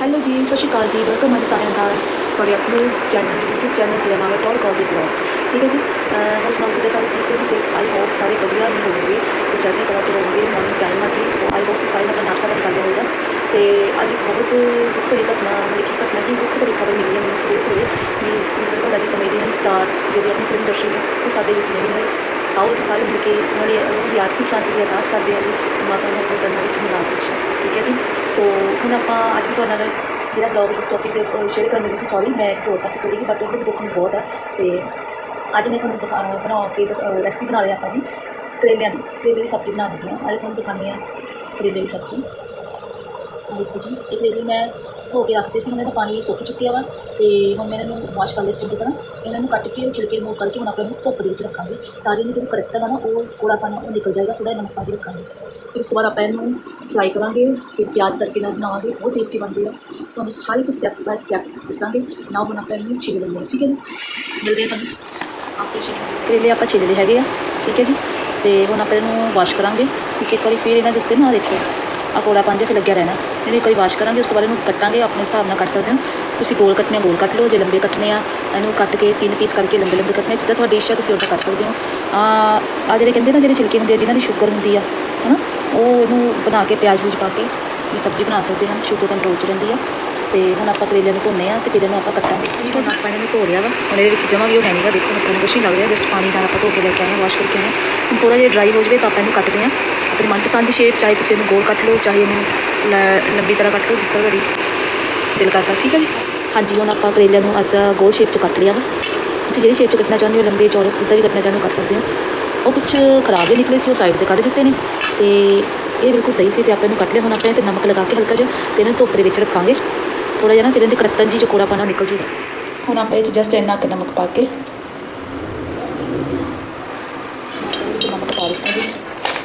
Hello ਜੀ ਸਤਿ ਸ਼੍ਰੀ ਅਕਾਲ ਜੀ। ਵੈਲਕਮ ਹੈ ਸਾਰਿਆਂ ਦਾ ਤੁਹਾਡੇ ਆਪਣੇ ਚੈਨਲ YouTube ਚੈਨਲ ਜਿਹੜਾ ਨਾਮ ਹੈ ਟੌਰ ਕਾਲ ਦੀ ਬਲੌਗ ਠੀਕ ਹੈ ਜੀ? ਹੋਰ ਸੁਣਾਓ ਕਿਤੇ ਸਾਰੇ ਠੀਕ ਹੈ? ਜੀ ਆਈ ਹੋਪ ਸਾਰੇ ਵਧੀਆ ਹੀ ਹੋਣਗੇ ਤੇ ਚੜ੍ਹਦੀ ਕਲਾ ਚ ਹੋਣਗੇ ਮਾਰਨਿੰਗ ਟਾਈਮ ਆ ਜੀ। ਆਈ ਹੋਪ ਸਾਰੇ ਆਪਣਾ ਨਾਸ਼ਤਾ ਪਾਣੀ ਕਰਦੇ ਹੋਏਗਾ ਤੇ ਅੱਜ ਇੱਕ ਬਹੁਤ ਦੁੱਖ ਭਰੀ ਘਟਨਾ ਲਿਖੀ ਘਟਨਾ ਕੀ ਦੁੱਖ ਭਰੀ ਖਬਰ ਮਿਲੀ ਹੈ ਮੈਨੂੰ ਸਵੇਰੇ ਸਵੇਰੇ, ਵੀ ਜਸਵਿੰਦਰ ਭੱਲਾ ਜੀ ਕਮੇਡੀਅਨ ਸਟਾਰ ਜਿਹੜੀ ਆਪਣੀ ਫਿਲਮ ਇੰਡਸਟਰੀ ਹੈ ਉਹ ਸਾਡੇ ਵਿੱਚ ਨਹੀਂ ਹੈ। ਆਓ ਅਸੀਂ ਸਾਰੇ ਮਿਲ ਕੇ ਉਹਨਾਂ ਦੀ ਆਤਮਿਕ ਸ਼ਾਂਤੀ ਦੀ ਅਰਦਾਸ ਕਰਦੇ ਹਾਂ ਜੀ, ਮਾਤਾ ਨੂੰ ਆਪਣੇ ਚਰਨਾਂ ਵਿੱਚ ਮਿਲਾਸ ਬਖਸ਼ੇ ਠੀਕ ਹੈ ਜੀ? ਸੋ ਹੁਣ ਆਪਾਂ ਅੱਜ ਵੀ ਤੁਹਾਡੇ ਨਾਲ ਜਿਹੜਾ ਬਲੌਗ ਜਿਸ ਟੌਪਿਕ ਤੇ ਸ਼ੇਅਰ ਕਰਨ ਲੱਗੀ ਸੀ ਸੌਰੀ ਮੈਂ ਇੱਕ ਹੋਰ ਪਾਸੇ ਚਲੀ ਗਈ ਬਟ ਉਹਦੇ ਵੀ ਨੂੰ ਬਹੁਤ ਹੈ ਤੇ ਅੱਜ ਮੈਂ ਤੁਹਾਨੂੰ ਦਿਖਾ- ਅਹ ਬਣਾ ਕੇ ਰੈਸਪੀ ਬਣਾ ਰਹੀ ਆਪਾਂ ਜੀ, ਕਰੇਲਿਆਂ ਦੀ, ਕਰੇਲੇ ਦੀ ਸਬਜ਼ੀ ਬਣਾ ਦਿੰਦੀ ਹਾਂ ਅੱਜ ਤੁਹਾਨੂੰ ਦਿਖਾਉਂਦੀ ਹਾਂ ਕਰੇਲੇ ਦੀ ਸਬਜ਼ੀ। ਦੇਖੋ ਜੀ ਇਹ ਕਰੇਲੇ ਮੈਂ ਧੋ ਕੇ ਰੱਖਦੇ ਸੀ, ਹੁਣ ਇਹਦਾ ਪਾਣੀ ਸੁੱਕ ਚੁੱਕਿਆ ਵਾ ਤੇ ਹੁਣ ਮੈਂ ਇਹਨਾਂ ਨੂੰ ਵਾਸ਼ ਕਰ ਲਿਆ ਚੰਗੀ ਤਰ੍ਹਾਂ ਇਹਨਾਂ ਨੂੰ ਕੱਟ ਕੇ ਛਿਲਕੇ ਰਿਮੂਵ ਕਰਕੇ ਹੁਣ ਆਪਾਂ ਇਹਨੂੰ ਧੁੱਪ ਦੇ ਵਿੱਚ ਰੱਖਾਂਗੇ ਤਾਂ ਜੋ ਇਹਦੀ ਜਿਹੜੀ ਕੜਕਤਾ ਵਾ ਨਾ, ਉਹ ਕੋੜਾ ਪਾਣਾ ਉਹ ਨਿਕਲ ਜਾਏਗਾ ਥੋੜਾ ਨਮਕ ਪਾ ਕੇ ਰੱਖਾਂਗੇ। ਫਿਰ ਉਸ ਤੋਂ ਬਾਅਦ ਆਪਾਂ ਇਹਨੂੰ ਫਰਾਈ ਕਰਾਂਗੇ, ਫਿਰ ਪਿਆਜ਼ ਤੜਕੇ ਨਾਲ ਬਣਾਵਾਂਗੇ, ਬਹੁਤ ਟੇਸਟੀ ਬਣਦੀ ਆ। ਤੁਹਾਨੂੰ ਹਰ ਇੱਕ ਸਟੈਪ ਬਾਏ ਸਟੈਪ ਦੱਸਾਂਗੇ, ਨਾ ਹੁਣ ਆਪਾਂ ਇਹਨੂੰ ਛਿੱਲ ਲੈਂਦੇ ਹਾਂ, ਠੀਕ ਹੈ ਜੀ? ਮਿਲਦੇ ਹਾਂ ਤੁਹਾਨੂੰ ਆਪਣੇ ਛਿੱਲ ਕਰੇਲੇ ਆਪਾਂ ਛਿੱਲ ਲਏ ਹੈਗੇ ਆ, ਠੀਕ ਹੈ ਜੀ? ਤੇ ਹੁਣ ਆਪਾਂ ਇਹਨੂੰ ਵਾਸ਼ ਕਰਾਂਗੇ ਇੱਕ ਇੱਕ ਵਾਰੀ ਫਿਰ ਇਹਨਾਂ ਦੇ ਉੱਤੇ ਨਾ ਆਹ ਦੇਖੋ ਆ ਕੋੜਾ ਪੰਜ ਫਿਰ ਲੱਗਿਆ ਰਹਿਣਾ। ਇਹਨੂੰ ਇੱਕ ਵਾਰੀ ਵਾਸ਼ ਕਰਾਂਗੇ, ਉਸ ਤੋਂ ਬਾਅਦ ਇਹਨੂੰ ਕੱਟਾਂਗੇ, ਆਪਣੇ ਹਿਸਾਬ ਨਾਲ ਕੱਟ ਸਕਦੇ ਹੋ। ਤੁਸੀਂ ਗੋਲ ਕੱਟਣੇ ਆ, ਗੋਲ ਕੱਟ ਲਓ, ਜੇ ਲੰਬੇ ਕੱਟਣੇ ਆ, ਇਹਨੂੰ ਕੱਟ ਕੇ ਤਿੰਨ ਪੀਸ ਕਰਕੇ ਲੰਬੇ ਲੰਬੇ ਕੱਟਣੇ ਜਿੱਦਾਂ ਤੁਹਾਡੀ ਇੱਛਾ, ਤੁਸੀਂ ਉੱਦਾਂ ਕਰ ਸਕਦੇ ਹੋ। ਆ ਆ ਜਿਹੜੇ ਕਹਿੰਦੇ ਨਾ, ਜਿਹੜੇ ਛਿਲਕੇ ਹੁੰਦੇ ਆ, ਜਿਨ੍ਹਾਂ ਦੀ ਸ਼ੂਗਰ ਹੁੰਦੀ ਆ, ਹਨਾ, ਉਹ ਇਹਨੂੰ ਬਣਾ ਕੇ ਪਿਆਜ਼ ਪੂਜ ਪਾ ਕੇ ਇਹ ਸਬਜ਼ੀ ਬਣਾ ਸਕਦੇ ਹਾਂ ਸ਼ੂਗਰ ਕੰਟਰੋਲ 'ਚ ਰਹਿੰਦੀ ਆ। ਤੇ ਹੁਣ ਆਪਾਂ ਕਰੇਲਿਆਂ ਨੂੰ ਧੋਨੇ ਆ ਤੇ ਫਿਰ ਇਹਨੂੰ ਆਪਾਂ ਕੱਟਾਂਗੇ। ਠੀਕ ਹੈ ਆਪਾਂ ਇਹਨਾਂ ਧੋ ਲਿਆ ਵਾ। ਹੁਣ ਇਹਦੇ ਵਿੱਚ ਜਮਾ ਵੀ ਉਹ ਹੈ ਨਹੀਂਗਾ ਦੇਖੋ ਹੱਥਾਂ ਨੂੰ ਕੁਛ ਨਹੀਂ ਲੱਗ ਰਿਹਾ ਜਿਸ ਪਾਣੀ ਨਾਲ ਆਪਾਂ ਧੋ ਕੇ ਲੈ ਕੇ ਆਏ ਹਾਂ ਵਾਸ਼ ਕਰਕੇ ਆਏ ਹੁਣ ਥੋੜਾ ਜਿਹਾ ਡਰਾਈ ਹੋ ਜਾਵੇ ਤਾਂ ਆਪਾਂ ਇਹਨੂੰ ਕੱਟਦੇ ਹਾਂ। ਆਪਣੀ ਮਨਪਸੰਦ ਦੀ ਸ਼ੇਪ ਚਾਹੇ ਤੁਸੀਂ ਇਹਨੂੰ ਗੋਲ ਕੱਟ ਲਓ, ਚਾਹੇ ਇਹਨੂੰ ਲ- ਲੰਬੀ ਤਰ੍ਹਾਂ ਕੱਟ ਲਓ, ਜਿਸ ਤਰ੍ਹਾਂ ਤੁਹਾਡੀ ਦਿਲ ਕਰਦਾ, ਠੀਕ ਹੈ ਜੀ? ਹਾਂਜੀ, ਹੁਣ ਆਪਾਂ ਕਰੇਲਿਆਂ ਨੂੰ ਅੱਧਾ ਗੋਲ ਸ਼ੇਪ 'ਚ ਕੱਟ ਲਿਆ ਵਾ। ਤੁਸੀਂ ਜਿਹੜੀ ਸ਼ੇਪ 'ਚ ਕੱਟਣਾ ਚਾਹੁੰਦੇ ਹੋ, ਲੰਬੇ ਚੌਰਸ ਜਿੱਦਾਂ ਵੀ ਕੱਟਣਾ ਚਾਹੁੰਦੇ ਹੋ ਕਰ ਸਕਦੇ ਹੋ। ਉਹ ਕੁਛ ਖਰਾਬ ਵੀ ਨਿਕਲੇ ਸੀ, ਉਹ ਸਾਈਡ ਤੇ ਕੱਢ ਦਿੱਤੇ ਨੇ। ਤੇ ਇਹ ਬਿਲਕੁਲ ਸਹੀ ਸੀ ਤੇ ਆਪਾਂ ਇਹਨੂੰ ਕੱਟ ਲਿਆ। ਹੁਣ ਆਪਾਂ ਇਹ ਨਮਕ ਲਗਾ ਕੇ ਹਲਕਾ ਜਿਹਾ ਤੇ ਇਹਨੂੰ ਧੁੱਪ ਦੇ ਵਿੱਚ ਰੱਖਾਂਗੇ। ਥੋੜਾ ਜਿਹਾ ਨਾ ਫਿਰ ਇਹਦੇ ਕੜਤਨ ਜੀ ਚਕੋੜਾ ਪਾਣਾ ਨਿਕਲ ਜੂਗਾ। ਹੁਣ ਆਪਾਂ ਇਹ 'ਚ ਜਸਟ ਇੰਨਾ ਕੁ ਨਮਕ ਪਾ ਕੇ ਵਿੱਚ ਨਮਕ ਪਾ ਦਿੱਤਾ ਜੀ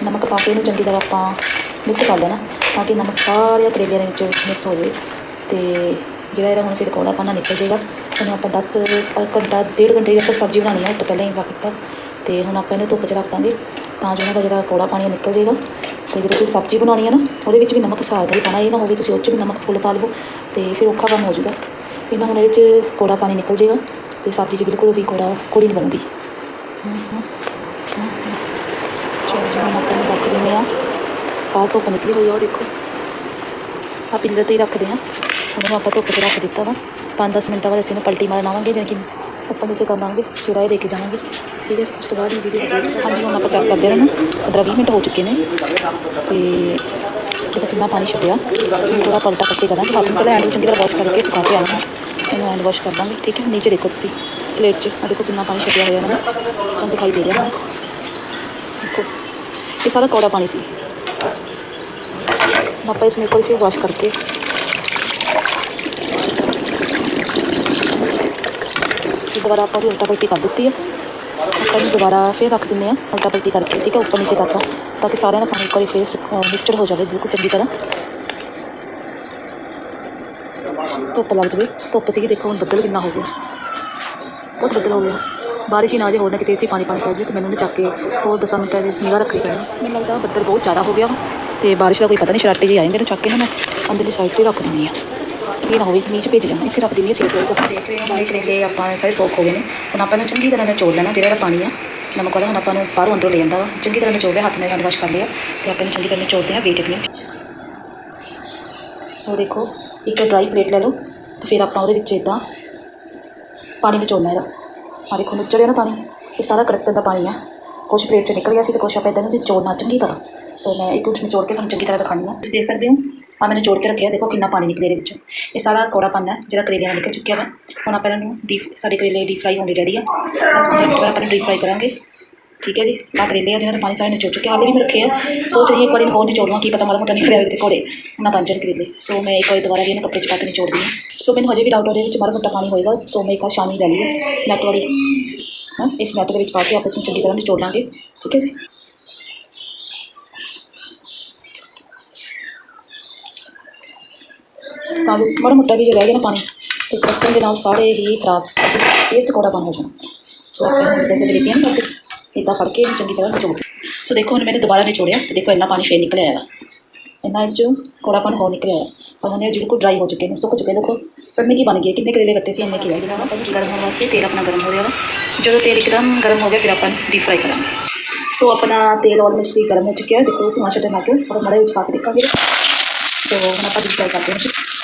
ਨਮਕ ਪਾ ਕੇ ਇਹਨੂੰ ਚੰਗੀ ਤਰ੍ਹਾਂ ਆਪਾਂ ਮਿਕਸ ਕਰ ਲੈਣਾ, ਤਾਂ ਕਿ ਨਮਕ ਸਾਰੇ ਕਰੇਲਿਆਂ ਦੇ ਵਿੱਚ ਮਿਕਸ ਹੋ ਜਾਵੇ। ਤੇ ਜਿਹੜਾ ਇਹਦਾ ਹੁਣ ਫਿਰ ਕੋੜਾ ਪਾਣਾ ਨਿਕਲ ਜਾਏਗਾ ਇਹਨੂੰ ਆਪਾਂ 10 ਘੰਟਾ, ਡੇਢ ਘੰਟੇ ਦੀ ਆਪਾਂ ਸਬਜ਼ੀ ਬਣਾਉਣੀ ਹੈ ਤੋਂ ਪਹਿਲਾਂ ਹੀ ਰੱਖ ਦਿੱਤਾ ਤੇ ਹੁਣ ਆਪਾਂ ਇਹਨੂੰ ਧੁੱਪ 'ਚ ਰੱਖ ਦਾਂਗੇ, ਤਾਂ ਜੋ ਉਹਨਾਂ ਦਾ ਜਿਹੜਾ ਕੋੜਾ ਪਾਣੀ ਨਿਕਲ ਜਾਏਗਾ। ਤੇ ਜਦੋਂ ਤੁਸੀਂ ਸਬਜ਼ੀ ਬਣਾਉਣੀ ਹੈ ਨਾ, ਉਹਦੇ ਵਿੱਚ ਵੀ ਨਮਕ ਹਿਸਾਬ ਦਾ ਹੀ ਪਾਣਾ, ਇਹ ਨਾ ਹੋਵੇ ਤੁਸੀਂ ਉਹ 'ਚ ਵੀ ਨਮਕ ਫੁੱਲ ਪਾ ਲਵੋ, ਤੇ ਫਿਰ ਔਖਾ ਕੰਮ ਹੋ ਜਾਊਗਾ। ਇਹਨਾਂ ਹੁਣ ਇਹਦੇ 'ਚ ਕੋੜਾ ਪਾਣੀ ਨਿਕਲ ਜਾਏਗਾ, ਤੇ ਸਬਜ਼ੀ 'ਚ ਬਿਲਕੁਲ ਵੀ ਕੋੜਾ, ਕੋੜੀ ਨਹੀਂ ਬਣੂਗੀ। ਚਲੋ ਜੀ ਰੱਖ ਦਿੰਦੇ ਹਾਂ। ਬਾਹਰ ਧੁੱਪ ਨਿਕਲੀ ਹੋਈ ਆ ਉਹ ਦੇਖੋ। ਆ ਪਿੱਲਰ ਤੇ ਹੀ ਰੱਖਦੇ ਹਾਂ। ਉਹਨੂੰ ਆਪਾਂ ਧੁੱਪ 'ਤੇ ਰੱਖ ਦਿੱਤਾ ਵਾ। 5-10 ਮਿੰਟਾਂ ਬਾਅਦ ਅਸੀਂ ਇਹਨੂੰ ਪਲਟੀ ਮਾਰਨ ਆਵਾਂਗੇ ਜਿਵੇਂ ਕਿ ਉੱਪਰ ਨੀਚੇ ਕਰ ਲਾਂਗੇ ਛੇੜਾ ਇਹ ਦੇ ਕੇ ਜਾਵਾਂਗੇ। ਠੀਕ ਹੈ, ਉਸ ਤੋਂ ਬਾਅਦ ਇਹ ਵੀਡੀਓ ਹਾਂਜੀ, ਹੁਣ ਆਪਾਂ ਚੈੱਕ ਕਰਦੇ ਰਹਿਣਾ 15-20 ਮਿੰਟ ਹੋ ਚੁੱਕੇ ਨੇ। ਤੇ ਦੇਖੋ ਕਿੰਨਾ ਪਾਣੀ ਛੱਡਿਆ। ਹੁਣ ਥੋੜਾ ਪਲਟਾ ਪੱਟੀ ਕਰਾਂਗੇ। ਹੱਥ ਨੂੰ ਪਹਿਲਾਂ ਹੈਂਡ ਚੰਗੀ ਤਰ੍ਹਾਂ ਵਾਸ਼ ਕਰਕੇ ਸੁਕਾ ਕੇ ਆਉਣਾ ਇਹਨੂੰ ਹੈਂਡ ਵਾਸ਼ ਕਰ ਦਾਂਗੇ। ਠੀਕ ਹੈ ਨੀਚੇ ਦੇਖੋ ਤੁਸੀਂ। ਪਲੇਟ 'ਚ। ਆ ਦੇਖੋ ਕਿੰਨਾ ਪਾਣੀ ਛੱਡਿਆ ਹੋਇਆ ਨਾ। ਤੁਹਾਨੂੰ ਦਿਖਾਈ ਦੇ ਰਿਹਾ ਨਾ ਇਹ ਸਾਰਾ ਕੌੜਾ ਪਾਣੀ ਸੀ ਹੁਣ ਆਪਾਂ ਇਸ ਨੂੰ ਇੱਕ ਵਾਰੀ ਫਿਰ ਵਾਸ਼ ਕਰਕੇ ਫਿਰ ਦੁਬਾਰਾ ਆਪਾਂ ਉਹਦੀ ਉਲਟਾ ਪਲਟੀ ਕਰ ਦਿੱਤੀ ਹੈ ਆਪਾਂ ਇਹਨੂੰ ਦੁਬਾਰਾ ਫਿਰ ਰੱਖ ਦਿੰਦੇ ਹਾਂ ਉਲਟਾ ਪਲਟੀ ਕਰਕੇ ਠੀਕ ਹੈ ਉੱਪਰ ਨੀਚੇ ਕਰਤਾ ਤਾਂ ਕਿ ਸਾਰਿਆਂ ਦਾ ਪਾਣੀ ਇੱਕ ਵਾਰੀ ਫਿਰ ਮਿਕਸਚਰ ਹੋ ਜਾਵੇ ਬਿਲਕੁਲ ਚੰਗੀ ਤਰ੍ਹਾਂ ਧੁੱਪ ਲੱਗ ਜਾਵੇ ਧੁੱਪ ਸੀਗੀ ਦੇਖੋ ਹੁਣ ਬੱਦਲ ਕਿੰਨਾ ਹੋ ਗਿਆ ਬਹੁਤ ਬੱਦਲ ਹੋ ਗਿਆ ਬਾਰਿਸ਼ ਹੀ ਨਾ ਜੇ ਹੋਰ ਨਾ ਕਿਤੇ ਇਹ 'ਚ ਪਾਣੀ ਪਾਣੀ ਪੈ ਜਾਵੇ ਤੇ ਮੈਨੂੰ ਉਹਨੇ ਚੱਕ ਕੇ ਹੋਰ ਦਸਾਂ ਮਿੰਟਾਂ ਦੀ ਨਿਗਾਹ ਰੱਖਣੀ ਪੈਣੀ। ਮੈਨੂੰ ਲੱਗਦਾ ਬੱਦਲ ਬਹੁਤ ਜ਼ਿਆਦਾ ਹੋ ਗਿਆ ਵਾ, ਤੇ ਬਾਰਿਸ਼ ਦਾ ਕੋਈ ਪਤਾ ਨਹੀਂ ਸ਼ਰਾਟੇ ਜਿਹੇ ਆ ਜਾਂਦੇ ਨੇ ਚੱਕ ਕੇ ਨਾ ਅੰਦਰਲੀ ਸਾਈਡ ਤੇ ਰੱਖ ਦਿੰਦੀ ਆ। ਇਹ ਨਾ ਹੋਵੇ, ਮੀਂਹ 'ਚ ਭੇਜ ਜਾਂਦੀ ਇੱਥੇ ਰੱਖ ਦਿੰਦੀ ਹਾਂ ਸੀਟ ਤੇ। ਦੇਖ ਰਹੇ ਹੋ ਮਾਰੇ ਕਰੇਲੇ ਆਪਾਂ ਸਾਰੇ ਸੌਖ ਹੋ ਗਏ ਨੇ। ਹੁਣ ਆਪਾਂ ਨੂੰ ਚੰਗੀ ਤਰ੍ਹਾਂ ਨਿਚੋੜ ਲੈਣਾ, ਜਿਹੜਾ ਇਹਦਾ ਪਾਣੀ ਆ, ਨਮਕ ਵਾਲਾ, ਹੁਣ ਆਪਾਂ ਨੂੰ ਬਾਹਰੋਂ ਅੰਦਰੋਂ ਲੈ ਜਾਂਦਾ ਵਾ। ਚੰਗੀ ਤਰ੍ਹਾਂ ਨਿਚੋੜ ਲਿਆ, ਹੱਥ ਨਾਲ ਹੈਂਡ ਵਾਸ਼ ਕਰ ਲਿਆ, ਤੇ ਆਪਾਂ ਨੂੰ ਚੰਗੀ ਤਰ੍ਹਾਂ ਨਿਚੋੜਦੇ ਹਾਂ ਵੇਟ ਇੱਕ ਸੋ ਦੇਖੋ, ਇੱਕ ਡਰਾਈ ਪਲੇਟ ਲੈ ਲਓ, ਤੇ ਫਿਰ ਆਪਾਂ ਉਹਦੇ ਵਿੱਚ ਇਦਾਂ ਪਾਣੀ ਨਿਚੋੜਨਾ ਇਹਦਾ। ਆ ਦੇਖੋ ਨਿਚੜਿਆ ਨਾ ਪਾਣੀ, ਇਹ ਸਾਰਾ ਕੜਕਣ ਦਾ ਪਾਣੀ ਆ। ਕੁਛ ਪਲੇਟ 'ਚ ਨਿਕਲ ਗਿਆ ਸੀ ਤੇ ਕੁਛ ਆਪਾਂ ਇਦਾਂ ਨੂੰ ਚੋੜਨਾ ਚੰਗੀ ਤਰ੍ਹਾਂ। ਸੋ ਮੈਂ ਇੱਕ ਉੱਠ ਨਿਚੋੜ ਕੇ ਤੁਹਾਨੂੰ ਚੰਗੀ ਤਰ੍ਹਾਂ ਦਿਖਾਉਂਦੀ ਹਾਂ। ਤੁਸੀਂ ਦੇਖ ਸਕਦੇ ਹੋ ਆ ਮੈਂ ਨਿਚੋੜ ਕੇ ਰੱਖਿਆ, ਦੇਖੋ ਕਿੰਨਾ ਪਾਣੀ ਨਿਕਲੇ ਇਹਦੇ ਵਿੱਚੋਂ। ਇਹ ਸਾਰਾ ਕੌੜਾ ਪਾਣਾ ਹੈ, ਜਿਹੜਾ ਕਰੇਲਿਆਂ ਨਾਲ ਨਿਕਲ ਚੁੱਕਿਆ ਵਾ। ਹੁਣ ਆਪਾਂ ਇਹਨਾਂ ਨੂੰ ਡੀਪ ਸਾਡੇ ਕਰੇਲੇ ਡੀਪ ਫਰਾਈ ਹੋਣੇ ਰੈਡੀ ਆ। ਬਸ 15 ਮਿੰਟ ਬਾਅਦ ਆਪਾਂ ਡੀਪ ਫਰਾਈ ਕਰਾਂਗੇ। ਠੀਕ ਹੈ ਜੀ ਆ ਕਰੇਲੇ ਆ ਜਿਹਨਾਂ ਦਾ ਪਾਣੀ ਸਾਰੇ ਨਿਚੋੜ ਚੁੱਕੇ ਹਾਲੇ ਵੀ ਮੈਂ ਰੱਖੇ ਆ ਸੋਚ ਰਹੀ ਹਾਂ ਇੱਕ ਵਾਰੀ ਹੋਰ ਨਿਚੋੜ ਲਵਾਂ ਕੀ ਪਤਾ ਮਾੜਾ ਮੋਟਾ ਨਿਕਲਿਆ ਹੋਵੇ ਤੇ ਘੋੜੇ ਨਾ ਬਣ ਜਾਣ ਕਰੇਲੇ ਸੋ ਮੈਂ ਇੱਕ ਵਾਰੀ ਦੁਬਾਰਾ ਵੀ ਇਹਨਾਂ ਕੱਪੜੇ 'ਚ ਪਾ ਕੇ ਨਿਚੋੜਦੀ ਹਾਂ ਸੋ ਮੈਨੂੰ ਹਜੇ ਵੀ ਡਾਊਟ ਉਹਦੇ ਵਿੱਚ ਮਾੜਾ ਮੋਟਾ ਪਾਣੀ ਹੋਏਗਾ ਸੋ ਮੈਂ ਇੱਕ ਆਹ ਛਾਨੀ ਲੈ ਲਈ ਹੈ ਨੈਟ ਵਾਲੀ ਹਾਂ ਇਸ ਨੈਟ ਦੇ ਵਿੱਚ ਪਾ ਕੇ ਆਪਸ ਵਿੱਚ ਚੰਗੀ ਤਰ੍ਹਾਂ ਨਿਚੋੜ ਲਾਂਗੇ ਠੀਕ ਹੈ ਜੀ ਤਾਂ ਜੋ ਮਾੜਾ ਮੋਟਾ ਵੀ ਜੇ ਰਹਿ ਗਿਆ ਨਾ ਪਾਣੀ ਤੇ ਕੱਟਣ ਦੇ ਨਾਲ ਸਾਰੇ ਇਦਾਂ ਫੜ ਕੇ ਚੰਗੀ ਤਰ੍ਹਾਂ ਨਿਚੋੜ। ਸੋ ਦੇਖੋ, ਹੁਣ ਮੈंने ਦੁਬਾਰਾ ਨਿਚੋੜਿਆ ਤੇ ਦੇਖੋ ਇੰਨਾ ਪਾਣੀ ਫੇਰ ਨਿਕਲਿਆ ਆਇਆ ਇੰਨਾ ਇਹ 'ਚ ਕੋੜਾਪਨ ਹੋ ਨਿਕਲਿਆ ਹੈ ਪਰ ਹੁਣ ਇਹ ਬਿਲਕੁਲ ਡਰਾਈ ਹੋ ਚੁੱਕੇ ਨੇ, ਸੁੱਕ ਚੁੱਕੇ ਦੇਖੋ ਕਿੰਨੇ ਕੀ ਬਣ ਗਈ ਕਿੰਨੇ ਕਰੇਲੇ ਕੱਟੇ ਸੀ, ਇੰਨੇ ਕੀ ਰਹਿ ਗਏ ਨਾ ਗਰਮ ਹੋਣ ਵਾਸਤੇ ਤੇਲ ਆਪਣਾ ਗਰਮ ਹੋ ਰਿਹਾ ਜਦੋਂ ਤੇਲ ਇੱਕਦਮ ਗਰਮ ਹੋ ਗਿਆ, ਫਿਰ ਆਪਾਂ ਡੀਪ ਫਰਾਈ ਕਰਾਂਗੇ। ਸੋ ਆਪਣਾ ਤੇਲ ਆਲਮੋਸਟ ਵੀ ਗਰਮ ਹੋ ਚੁੱਕਿਆ ਹੈ। ਦੇਖੋ, ਧੂਆਂ ਛੱਡਣ ਲੱਗ ਗਿਆ ਔਰ ਮੜੇ ਵਿੱਚ ਪਾ ਕੇ ਦੇਖਾਂਗੇ। ਤੋ ਹੁਣ ਆਪਾਂ ਡੀਪ ਫਰਾਈ ਕਰਦੇ ਹਾਂ।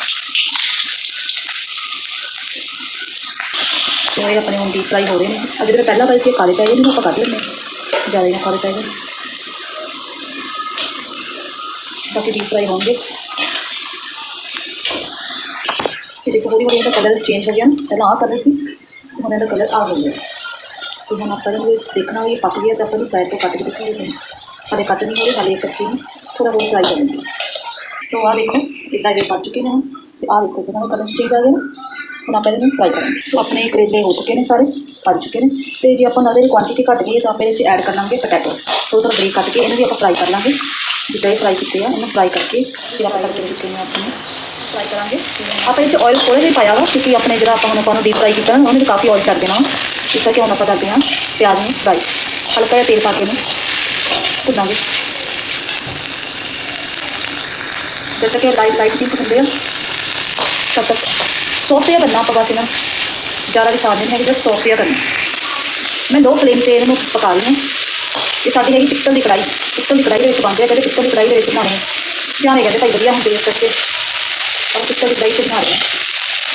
ਸੋ ਇਹ ਆਪਣੇ ਹੁਣ ਡੀਪ ਫਰਾਈ ਹੋ ਰਹੇ ਨੇ? ਅਜੇ ਜਿਹੜੇ ਪਹਿਲਾਂ ਪਏ ਸੀ ਕਾਲੇ ਪੈ ਗਏ ਨੇ ਆਪਾਂ ਕੱਢ ਲੈਂਦੇ ਹਾਂ। ਜ਼ਿਆਦਾ ਨਾ ਕਾਲੇ ਪੈ ਗਏ ਬਾਕੀ ਡੀਪ ਫਰਾਈ ਹੋਣਗੇ। ਇਹ ਦੇਖੋ ਹੌਲੀ ਹੌਲੀ ਇਹਦਾ ਕਲਰ ਚੇਂਜ ਹੋ ਗਿਆ ਪਹਿਲਾਂ ਆਹ ਕਲਰ ਸੀ, ਹੁਣ ਇਹਦਾ ਕਲਰ ਆ ਗਿਆ। ਤੇ ਹੁਣ ਆਪਾਂ ਨੂੰ ਦੇਖਣਾ ਵੀ ਪੱਕ ਗਿਆ ਤਾਂ ਆਪਾਂ ਨੂੰ ਸਾਈਡ ਤੋਂ ਕੱਟ ਕੇ ਦਿਖਾਈਏ ਤੁਹਾਨੂੰ। ਕੱਟ ਨਹੀਂ ਹੋ ਰਹੀ ਹਾਲੇ ਕੱਚੀ ਨੇ ਥੋੜਾ ਹੋਰ ਫਰਾਈ ਕਰਾਂਗੇ ਸੋ ਆਹ ਦੇਖੋ, ਇੱਦਾਂ ਇਹ ਪੱਕ ਚੁੱਕੇ ਨੇ ਹੁਣ। ਤੇ ਆਹ ਦੇਖੋ, ਕਿੰਨਾ ਕਲਰ ਚੇਂਜ ਆ ਗਿਆ ਨਾ। ਹੁਣ ਆਪਾਂ ਇਹਨੂੰ ਫਰਾਈ ਕਰਾਂਗੇ। ਸੋ ਆਪਣੇ ਕਰੇਲੇ ਹੋ ਚੁੱਕੇ ਨੇ ਸਾਰੇ ਪੱਕ ਚੁੱਕੇ ਨੇ। ਤੇ ਜੇ ਆਪਾਂ ਉਹਨਾਂ ਦੀ ਕੁਆਂਟੀਟੀ ਘੱਟ ਗਈ ਤਾਂ ਆਪਾਂ ਇਹਦੇ 'ਚ ਐਡ ਕਰ ਲਾਂਗੇ ਪੋਟੈਟੋ ਥੋੜਾ ਥੋੜਾ ਬਰੀਕ ਕੱਟ ਕੇ ਇਹਨੂੰ ਵੀ ਆਪਾਂ ਫਰਾਈ ਕਰ ਲਾਂਗੇ। ਜਿੱਦਾਂ ਇਹ ਫਰਾਈ ਕੀਤੇ ਆ, ਇਹਨੂੰ ਫਰਾਈ ਕਰਕੇ ਫਿਰ ਆਪਾਂ ਕਰਕੇ ਚੁੱਕੇ ਨੇ ਆਪਣੇ। ਫਰਾਈ ਕਰਾਂਗੇ। ਆਪਾਂ ਇਹ 'ਚ ਆਇਲ ਥੋੜ੍ਹਾ ਜਿਹਾ ਪਾਇਆ ਵਾ, ਕਿਉਂਕਿ ਆਪਣੇ ਜਿਹੜਾ ਆਪਾਂ ਹੁਣ ਆਪਾਂ ਨੂੰ ਡੀਪ ਫਰਾਈ ਕੀਤਾ ਨਾ, ਉਹਨੇ ਵੀ ਕਾਫੀ ਆਇਲ ਛੱਡ ਦੇਣਾ ਵਾ। ਇਸ ਕਰਕੇ ਹੁਣ ਆਪਾਂ ਕਰਦੇ ਹਾਂ ਪਿਆਜ਼ ਨੂੰ ਫਰਾਈ ਹਲਕਾ ਜਿਹਾ ਤੇਲ ਪਾ ਕੇ ਇਹਨੂੰ ਭੁੰਨਾਂਗੇ। ਜਦ ਤੱਕ ਇਹ ਲਾਈਟ ਲਾਈਟ ਪੀਸ ਹੁੰਦੇ ਆ, ਤਦ ਤੱਕ। ਸੌਫਟ ਜਿਹਾ ਪਕਾ ਸੀ ਨਾ। ਜ਼ਿਆਦਾ ਵੀ ਸਾੜ ਨਹੀਂ ਹੈਗੀ ਜਸਟ ਸੌਫਟ ਜਿਹਾ ਕਰਨਾ ਮੈਂ ਦੋ ਫਲੇਮ ਤੇ ਇਹਨੂੰ ਪਕਾ ਲਈ ਇਹ ਸਾਡੀ ਹੈਗੀ ਪਿੱਤਲ ਦੀ ਕੜਾਈ ਪਿੱਤਲ ਦੀ ਕੜਾਈ ਦੇ ਵਿੱਚ ਬਣਦੇ ਆ ਕਹਿੰਦੇ ਪਿੱਤਲ ਦੀ ਕੜਾਈ ਦੇ ਵਿੱਚ ਬਣਾਉਣੇ ਆ ਸਿਆਣੇ ਕਹਿੰਦੇ ਭਾਈ ਵਧੀਆ ਹੁੰਦੇ ਇਸ ਕਰਕੇ। ਔਰ ਪਿੱਤਲ ਦੀ ਕੜਾਈ 'ਚ ਬਣਾ ਰਹੇ ਆ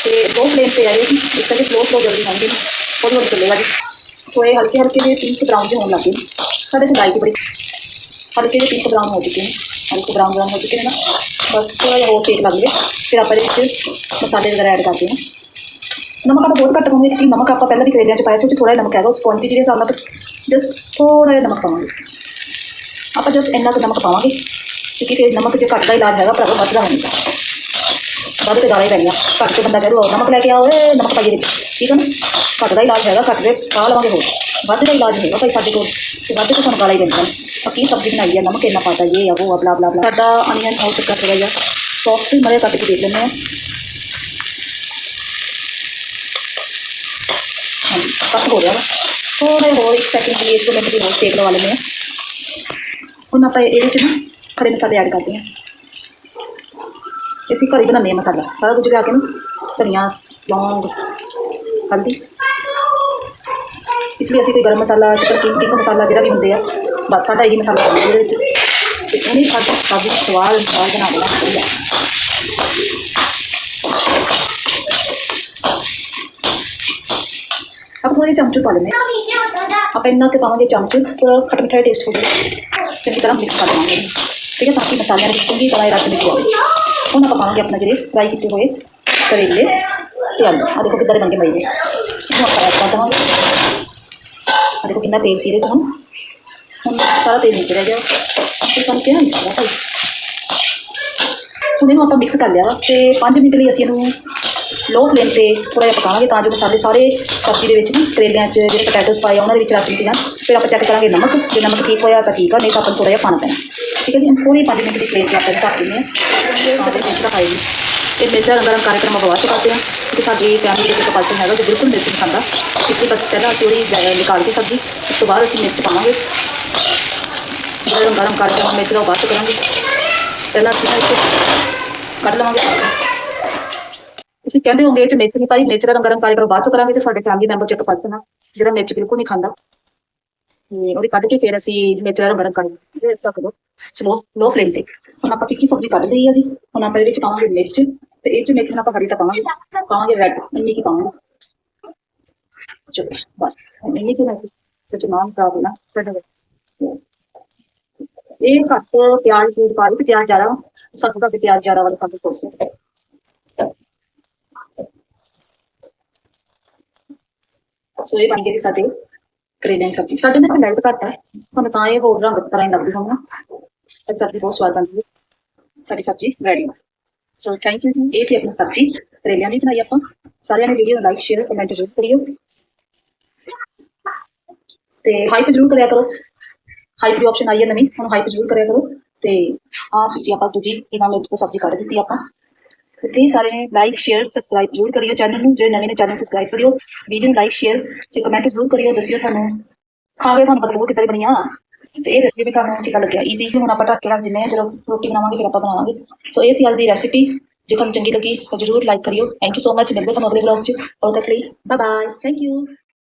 ਤੇ ਦੋ ਫਲੇਮ ਤੇ ਆਏ ਸੀ। ਇਸ ਕਰਕੇ ਸਲੋ ਸਲੋ ਜਲਦੀ ਹੋਣਗੇ ਹੌਲੀ ਹੌਲੀ ਚੱਲੇਗਾ ਜੀ ਸੋ ਇਹ ਹਲਕੇ ਹਲਕੇ ਜਿਹੇ ਪਿੰਕ ਬਰਾਊਨ ਜਿਹੇ ਹੋਣ ਲੱਗੇ ਨੇ। ਸਾਡੇ ਕੜਾਈ ਲਾਈਟ ਬੜੀ ਹਲਕੇ ਜਿਹੇ ਪਿੰਕ ਬਰਾਊਨ ਹੋ ਚੁੱਕੇ ਨੇ। ਹਲਕੇ ਬਰਾਊਨ ਬਰਾਊਨ ਹੋ ਚੁੱਕੇ ਨੇ ਨਾ। ਬਸ ਥੋੜਾ ਜਿਹਾ ਹੋਰ ਸੇਕ ਲੱਗ ਜੇ ਫਿਰ ਆਪਾਂ ਇਹਦੇ ਵਿੱਚ ਮਸਾਲੇ ਵਗੈਰਾ ਐਡ ਕਰਦੇ ਹਾਂ। ਨਮਕ ਆਪਾਂ ਬਹੁਤ ਘੱਟ ਪਾਉਂਦੇ ਕਿਉਂਕਿ ਨਮਕ ਆਪਾਂ ਪਹਿਲਾਂ ਵੀ ਕਰੇਲਿਆਂ 'ਚ ਪਾਇਆ ਸੀ, ਉਹ 'ਚ ਥੋੜਾ ਜਿਹਾ ਨਮਕ ਹੈਗਾ, ਉਸ ਕੁਆਂਟੀਟੀ ਦੇ ਹਿਸਾਬ ਨਾਲ ਜਸਟ ਥੋੜਾ ਜਿਹਾ ਨਮਕ ਪਾਵਾਂਗੇ। ਆਪਾਂ ਜਸਟ ਇੰਨਾ ਕੁ ਨਮਕ ਪਾਵਾਂਗੇ, ਕਿਉਂਕਿ ਫਿਰ ਨਮਕ ਜੇ ਘੱਟ ਦਾ ਇਲਾਜ ਹੈਗਾ, ਭਰਾਵਾ ਵੱਧਦਾ ਹੈ ਨਹੀਂ ਵੱਧ ਤੇ ਗਾਲਾਂ ਹੀ ਪੈਣੀਆਂ, ਘੱਟ ਤੇ ਬੰਦਾ ਕਹਿ ਨਮਕ ਲੈ ਕੇ ਆਓ ਏ ਨਮਕ ਪਾਈਏ ਵਿੱਚ। ਠੀਕ ਹੈ ਨਾ? ਘੱਟ ਦਾ ਇਲਾਜ ਹੈਗਾ, ਘੱਟ ਦੇ ਖਾ ਲਵਾਂਗੇ ਹੋਰ। ਵੱਧ ਦਾ ਇਲਾਜ ਹੈਗਾ ਭਾਈ ਸਾਡੇ ਕੋਲ, ਤੇ ਵੱਧ ਤੇ ਸਾਨੂੰ ਗਾਲਾਂ ਹੀ ਪੈਂਦੀਆਂ ਆਪਾਂ ਕੀ ਸਬਜ਼ੀ ਬਣਾਈ ਹੈ ਨਮਕ ਇੰਨਾ ਪਾਤਾ, ਇਹ ਆ, ਉਹ ਆ, ਬਲਾ ਬਲਾ ਬਲਾ। ਸਾਡਾ ਅਨੀਅਨ ਹੋ ਚੁੱਕਾ ਥੋੜਾ ਜਿਹਾ। ਸੌਫਟ ਹੀ ਮਰੇ ਕੱਟ ਕੇ ਦੇਖ ਲੈਂਦੇ ਹਾਂ। ਹਾਂਜੀ, ਕੱਟ ਹੋ ਗਿਆ ਵਾ। ਥੋੜਾ ਹੋਰ ਇੱਕ ਸੈਕਿੰਡ ਲਈ ਇਸ ਮਿੰਟ ਦੀ ਹੋਰ ਸੇਕ ਲਵਾ ਲੈਂਦੇ ਹਾਂ। ਹੁਣ ਆਪਾਂ ਇਹਦੇ 'ਚ ਨਾ ਖੜੇ ਮਸਾਲੇ ਐਡ ਕਰਦੇ ਹਾਂ। ਅਸੀਂ ਘਰ ਹੀ ਬਣਾਉਂਦੇ ਹਾਂ ਮਸਾਲਾ। ਸਾਰਾ ਕੁਝ ਲਿਆ ਕੇ ਨਾ, ਧਨੀਆ, ਲੌਂਗ, ਹਲਦੀ। ਇਸ ਲਈ ਅਸੀਂ ਕੋਈ ਗਰਮ ਮਸਾਲਾ ਚਿਕਨ ਕਿੰਗ ਕਿੰਗ ਮਸਾਲਾ ਜਿਹੜਾ ਵੀ ਹੁੰਦੇ ਆ ਬਸ ਸਾਡਾ ਇਹੀ ਮਸਾਲਾ ਪਾਉਂਦੇ ਇਹਦੇ ਵਿੱਚ ਤੇ ਉਹਨੇ ਸਾਡਾ ਸਬਜ਼ੀ ਨੂੰ ਸਵਾਦ ਸਵਾਦ ਬਣਾ ਦੇਣਾ ਵਧੀਆ ਆਪਾਂ ਥੋੜੇ ਜਿਹੇ ਚਮਚੇ ਪਾ ਲੈਂਦੇ ਹਾਂ ਆਪਾਂ ਇੰਨਾ ਕਿ ਪਾਵਾਂਗੇ ਚਮਚ ਥੋੜਾ ਖੱਟ ਮਿੱਠਾ ਟੇਸਟ ਹੋ ਜਾਵੇ ਚੰਗੀ ਤਰ੍ਹਾਂ ਮਿਕਸ ਕਰ ਲਵਾਂਗੇ ਇਹਨੂੰ। ਠੀਕ ਹੈ ਤਾਂ ਕਿ ਮਸਾਲਿਆਂ ਦੇ ਵਿੱਚ ਚੰਗੀ ਤਰ੍ਹਾਂ ਇਹ ਰੱਖ ਨਿਕਲ ਆਵੇ ਹੁਣ ਆਪਾਂ ਪਾਵਾਂਗੇ ਆਪਣਾ ਜਿਹੜੇ ਫਰਾਈ ਕੀਤੇ ਹੋਏ ਕਰੇਲੇ ਤੇ ਆਲੂ। ਆ ਦੇਖੋ ਦੇਖੋ ਕਿੰਨਾ ਤੇਲ ਸੀ ਇਹਦੇ 'ਚ ਹੁਣ? ਹੁਣ ਸਾਰਾ ਤੇਲ ਨੀਚੇ ਰਹਿ ਗਿਆ। ਤੇ ਸਾਨੂੰ ਕਿਹਾ ਨਹੀਂ ਸਾਰਾ ਭਾਈ। ਹੁਣ ਇਹਨੂੰ ਆਪਾਂ ਮਿਕਸ ਕਰ ਲਿਆ ਵਾ ਤੇ 5 ਮਿੰਟ ਲਈ ਅਸੀਂ ਇਹਨੂੰ ਲੋ ਫਲੇਮ ਤੇ ਥੋੜਾ ਜਿਹਾ ਪਕਾਵਾਂਗੇ ਤਾਂ ਜੋ ਮਸਾਲੇ ਸਾਰੇ ਸਬਜ਼ੀ ਦੇ ਵਿੱਚ ਵੀ ਕਰੇਲਿਆਂ 'ਚ ਜਿਹੜੇ ਪੋਟੈਟੋਸ ਪਾਏ ਆ, ਉਹਨਾਂ ਦੇ ਵਿੱਚ ਰਚ ਵਿੱਚ ਜਾਣ ਫਿਰ ਆਪਾਂ ਚੈੱਕ ਕਰਾਂਗੇ ਨਮਕ। ਜੇ ਨਮਕ ਠੀਕ ਹੋਇਆ ਤਾਂ ਠੀਕ ਆ, ਨਹੀਂ ਤਾਂ ਆਪਾਂ ਥੋੜਾ ਜਿਹਾ ਪਾਣਾ ਪੈਣਾ। ਠੀਕ ਹੈ ਜੀ, ਹੁਣ ਥੋੜੀ 5 ਮਿੰਟ ਦੀ ਫਲੇਮ ਤੇ ਆਪਾਂ ਇਹਨੂੰ ਢੱਕ ਦਿੰਦੇ ਹਾਂ। ਤੇ ਮਿਰਚ ਦਾ ਖਾਈ ਤੇ ਮਿਰਚ ਰੰਗ ਰੰਗ ਕਰਕੇ ਆਪਾਂ ਬਾਅਦ ਚ ਕਰਦੇ ਸਾਡੀ ਫੈਮਿਲੀ ਵਿੱਚ ਪਰਸਨ ਹੈਗਾ, ਜੋ ਬਿਲਕੁਲ ਮਿਰਚ ਨਹੀਂ ਖਾਂਦਾ। ਇਸ ਲਈ ਬਸ ਪਹਿਲਾਂ ਅਸੀਂ ਉਹਦੀ ਨਿਕਾਲ ਕੇ ਸਬਜ਼ੀ, ਉਸ ਤੋਂ ਬਾਅਦ ਅਸੀਂ ਮਿਰਚ ਪਾਵਾਂਗੇ। ਗਰਮ ਗਰਮ ਕਰਕੇ ਹੁਣ ਮਿਰਚ ਦਾ ਬਾਅਦ ਕਰਾਂਗੇ। ਪਹਿਲਾਂ ਅਸੀਂ ਨਾ ਕੱਢ ਲਵਾਂਗੇ। ਤੁਸੀਂ ਕਹਿੰਦੇ ਹੋਗੇ ਇਹ ਚ ਮਿਰਚ ਨਹੀਂ ਪਾਈ, ਮਿਰਚ ਦਾ ਗਰਮ ਕਾਰਜਕ੍ਰਮ ਬਾਅਦ ਚ ਕਰਾਂਗੇ, ਤੇ ਸਾਡੇ ਫੈਮਿਲੀ ਮੈਂਬਰ ਚ ਇੱਕ ਪਰਸਨ ਆ, ਜਿਹੜਾ ਮਿਰਚ ਬਿਲਕੁਲ ਨਹੀਂ ਖਾਂਦਾ। ਤੇ ਉਹਦੀ ਕੱਢ ਕੇ ਫਿਰ ਅਸੀਂ ਮਿਰਚ ਦਾ ਗਰਮ ਕਰਾਂਗੇ ਇਹ ਤੱਕ ਦੋ। ਸਲੋ ਲੋ ਫਲੇਮ ਤੇ। ਹੁਣ ਆਪਾਂ ਫਿੱਕੀ ਸਬਜ਼ੀ ਕੱਢ ਲਈ ਆ ਜੀ? ਹੁਣ ਆਪਾਂ ਇਹਦੇ ਵਿੱਚ ਪਾਵਾਂਗੇ ਮਿਰਚ। ਤੇ ਇਹ ਚ ਮਿਰਚ ਨਾਲ ਆਪਾਂ ਹਰੀ ਤਾਂ ਪਾਵਾਂਗੇ। ਪਾਵਾਂਗੇ ਰੈੱਡ ਇੰਨੀ ਕੀ ਪਾਵਾਂਗੇ? ਚਲੋ, ਬਸ। ਹੁਣ ਇੰਨੀ ਕਿ ਮੈਂ ਤੇ ਜਮਾਨ ਖਰਾਬ ਹੋਣਾ। ਛੱਡ ਇਹ ਘੱਟ ਪਿਆਜ਼ ਫੂਡ ਪਾ ਲਈ ਤੇ ਪਿਆਜ਼ ਜ਼ਿਆਦਾ ਸਾਨੂੰ ਤਾਂ ਪਿਆਜ਼ ਜ਼ਿਆਦਾ ਵਾਲਾ ਕੰਮ ਕੋਸੇ ਸੋ ਇਹ ਬਣ ਗਈ ਸਾਡੇ ਕਰੇਲਿਆਂ ਦੀ ਸਬਜ਼ੀ। ਸਾਡੇ ਨਾਲ ਲਾਈਟ ਘੱਟ ਹੈ ਤਾਂ ਇਹ ਹੋਰ ਰੰਗ ਤਰ੍ਹਾਂ ਹੀ ਲੱਗਦੀ ਹੋਣਾ ਇਹ ਸਬਜ਼ੀ ਬਹੁਤ ਸਵਾਦ ਬਣਦੀ ਹੈ ਸਾਡੀ ਸਬਜ਼ੀ ਰੈਡੀ ਸੋ ਥੈਂਕ ਯੂ ਇਹ ਸੀ ਆਪਣੀ ਸਬਜ਼ੀ ਕਰੇਲਿਆਂ ਦੀ ਬਣਾਈ ਆਪਾਂ ਸਾਰਿਆਂ ਨੇ ਵੀਡੀਓ ਲਾਈਕ ਸ਼ੇਅਰ ਕਮੈਂਟ ਜ਼ਰੂਰ ਕਰਿਓ ਤੇ ਹਾਈਪ ਜ਼ਰੂਰ ਕਰਿਆ ਕਰੋ। ਹਾਈਪ ਦੀ ਆਪਸ਼ਨ ਆਈ ਹੈ ਨਵੀਂ। ਹੁਣ ਹਾਈਪ ਜ਼ਰੂਰ ਕਰਿਆ ਕਰੋ। ਤੇ ਆਹ ਸਬਜ਼ੀ ਆਪਾਂ ਦੂਜੀ ਇਹਨਾਂ ਵਿੱਚ ਤੋਂ ਸਬਜ਼ੀ ਕੱਢ ਦਿੱਤੀ ਆਪਾਂ। ਤੇ ਪਲੀਜ਼ ਸਾਰੇ ਨੇ ਲਾਈਕ ਸ਼ੇਅਰ ਸਬਸਕ੍ਰਾਈਬ ਜ਼ਰੂਰ ਕਰਿਓ ਚੈਨਲ ਨੂੰ। ਜਿਹੜੇ ਨਵੇਂ ਨੇ ਚੈਨਲ ਸਬਸਕ੍ਰਾਈਬ ਕਰਿਓ। ਵੀਡੀਓ ਨੂੰ ਲਾਈਕ ਸ਼ੇਅਰ ਤੇ ਕਮੈਂਟ ਜ਼ਰੂਰ ਕਰਿਓ। ਦੱਸਿਓ ਤੁਹਾਨੂੰ। ਖਾ ਕੇ ਤੁਹਾਨੂੰ ਪਤਾ ਲੱਗੂ ਕਿੱਦਾਂ ਦੀ ਬਣੀਆਂ ਤੇ ਇਹ ਰੈਸਿਪੀ ਵੀ ਤੁਹਾਨੂੰ ਕਿੱਦਾਂ ਲੱਗਿਆ। ਈਜ਼ੀ ਹੁਣ ਆਪਾਂ ਢੱਕ ਕੇ ਰੱਖ ਦਿੰਦੇ ਹਾਂ। ਜਦੋਂ ਰੋਟੀ ਬਣਾਵਾਂਗੇ, ਫਿਰ ਆਪਾਂ ਬਣਾਵਾਂਗੇ। ਸੋ ਇਹ ਸੀ ਅੱਜ ਦੀ ਰੈਸਿਪੀ ਜੇ ਤੁਹਾਨੂੰ ਚੰਗੀ ਲੱਗੀ ਤਾਂ ਜਰੂਰ ਲਾਈਕ ਕਰਿਓ। ਥੈਂਕ ਯੂ ਸੋ ਮਚ ਮਿਲਦੇ ਤੁਹਾਨੂੰ ਅਗਲੇ ਵਲੌਗ 'ਚ। ਉਦੋਂ ਤੱਕ ਲਈ ਬਾਏ ਬਾਏ ਥੈਂਕ ਯੂ